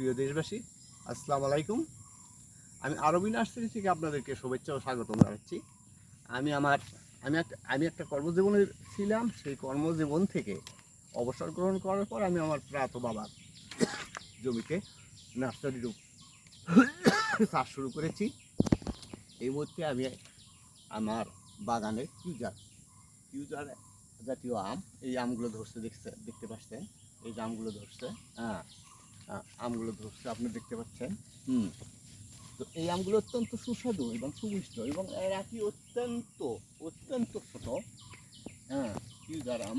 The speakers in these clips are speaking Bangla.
প্রিয় দেশবাসী, আসসালামু আলাইকুম। আমি আরবি নার্সারি থেকে আপনাদেরকে শুভেচ্ছা ও স্বাগতম জানাচ্ছি। আমি আমার, আমি একটা আমি একটা কর্মজীবনে ছিলাম, সেই কর্মজীবন থেকে অবসর গ্রহণ করার পর আমি আমার প্রাত বাবার জমিতে নার্সারির উপ- চাষ শুরু করেছি। এই মুহূর্তে আমি আমার বাগানে কিউজার কিউজার জাতীয় আম, এই আমগুলো ধরছে, দেখছে, দেখতে পাচ্ছেন? এই আমগুলো ধরছে হ্যাঁ। আমগুলো ধরছে, আপনি দেখতে পাচ্ছেন। হুম তো এই আমগুলো অত্যন্ত সুস্বাদু এবং সুমিষ্ট এবং এর আকি অত্যন্ত অত্যন্ত ছোট। হ্যাঁ কিউজার আম।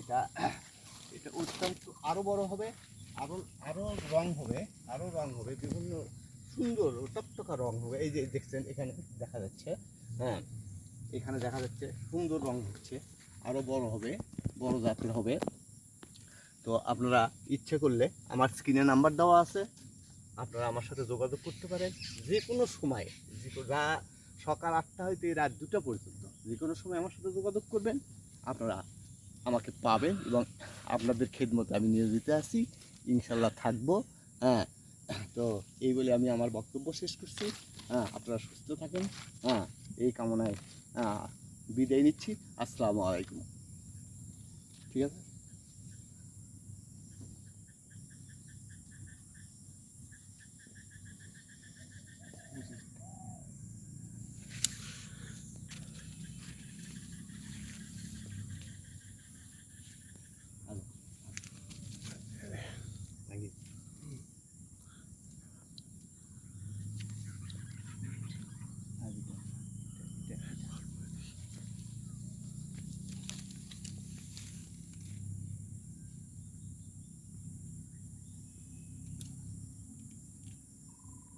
এটা এটা অত্যন্ত আরও বড় হবে আরও আরও রং হবে আরও রং হবে, বিভিন্ন সুন্দর টকটকা রং হবে। এই যে দেখছেন, এখানে দেখা যাচ্ছে হ্যাঁ এখানে দেখা যাচ্ছে সুন্দর রং হচ্ছে আরও বড় হবে, বড় জাতের হবে। তো আপনারা ইচ্ছে করলে আমার স্ক্রিনে নাম্বার দেওয়া আছে। আপনারা আমার সাথে যোগাযোগ করতে পারেন যে কোনো সময় যে রা সকাল আটটা হইতে রাত দুটা পর্যন্ত। যে কোনো সময় আমার সাথে যোগাযোগ করবেন। আপনারা আমাকে পাবেন এবং আপনাদের খেদমতে আমি নিয়োজিত আছি। ইনশাল্লাহ থাকব। হ্যাঁ তো এই বলে আমি আমার বক্তব্য শেষ করছি। হ্যাঁ আপনারা সুস্থ থাকেন। হ্যাঁ এই কামনায় হ্যাঁ বিদায় নিচ্ছি। আসসালামু আলাইকুম। ঠিক আছে?